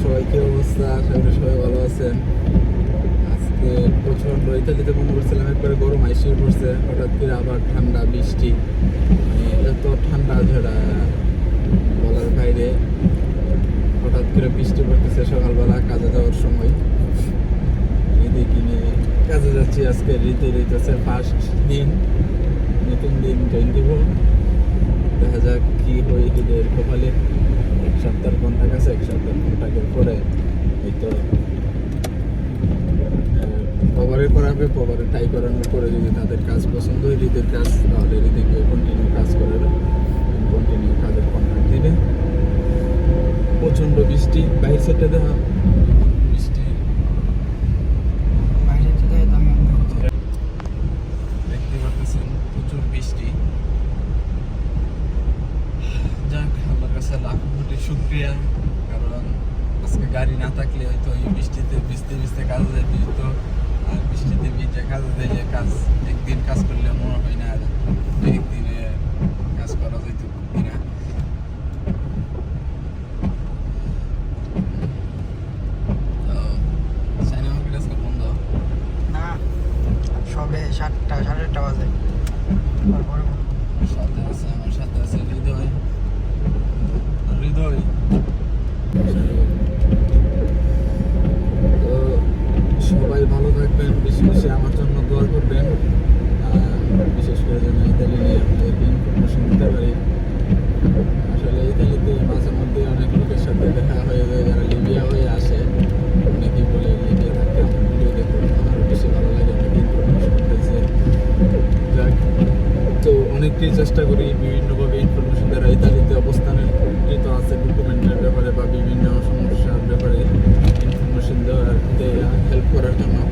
সবাই কি অবস্থা, আশা করি সবাই ভালো আছেন। আজকে প্রচণ্ড ইতালিতে মনে করছিলাম, একবারে গরম আইসি পড়ছে, হঠাৎ করে আবার ঠান্ডা, বৃষ্টি। মানে এত ঠান্ডা ঝড়া বলার বাইরে। হঠাৎ করে বৃষ্টি পড়তেছে সকালবেলা কাজে যাওয়ার সময়। ঈদে কিনে কাজে যাচ্ছি আজকে, রীতি রীতেছে ফার্স্ট দিন, নতুন দিন জয়েন দিব। দেখা যাক কি হয় ঈদের কপালে। এক সপ্তাহ কন্ট্যাক্ট আছে এক সপ্তাহ কন্ট্যাক্টের পরে এই তো করাবে পবারে টাই করানোর পরে যদি তাদের কাজ পছন্দ হয় রীতির কাজ তাহলে রীতিকে কন্টিনিউ কাজ করাবে কন্টিনিউ কাজের কন্ট্রাক্ট দিবে। প্রচণ্ড বৃষ্টি বাইরের সাইডে দেখা। বৃষ্টি। বাইরে দেখতে পাচ্ছেন প্রচুর বৃষ্টি। যাক আল্লাহর কাছে লাখ কোটি শুক্রিয়া। কারণ আজকে গাড়ি না থাকলে হয়তো এই বৃষ্টিতে ভিজতে ভিজতে কাজ যেতে হতো বৃষ্টিতে ভিজে কাজ দিলে কাজ একদিন কাজ করলে মনে হয় না আর একদিনে কাজ করা যেত কিনা সবে সাতটা সাড়ে আটটা বাজে। তারপরে সাথে আছে আমার সাথে আছে হৃদয় থাকবেন বেশি বেশি আমার জন্য দোয়া করবেন বিশেষ করে যেন ইতালি নিয়ে আপনাদেরকে ইনফরমেশন দিতে পারি আসলে ইতালিতে মাঝে মধ্যে অনেক লোকের সাথে দেখা হয়ে যায় যারা লিবিয়া হয়ে আসে অনেকেই বলে লিবিয়া থাকতে আমার ভিডিও দেখুন বেশি ভালো লাগে অনেক ইনফরমেশন পেয়েছে যাক তো অনেকটাই চেষ্টা করি বিভিন্নভাবে ইনফরমেশন দ্বারা ইতালিতে অবস্থানের কৃত আছে ডকুমেন্টের ব্যাপারে বা বিভিন্ন সমস্যার ব্যাপারে ইনফরমেশন দেওয়ার হেল্প করার জন্য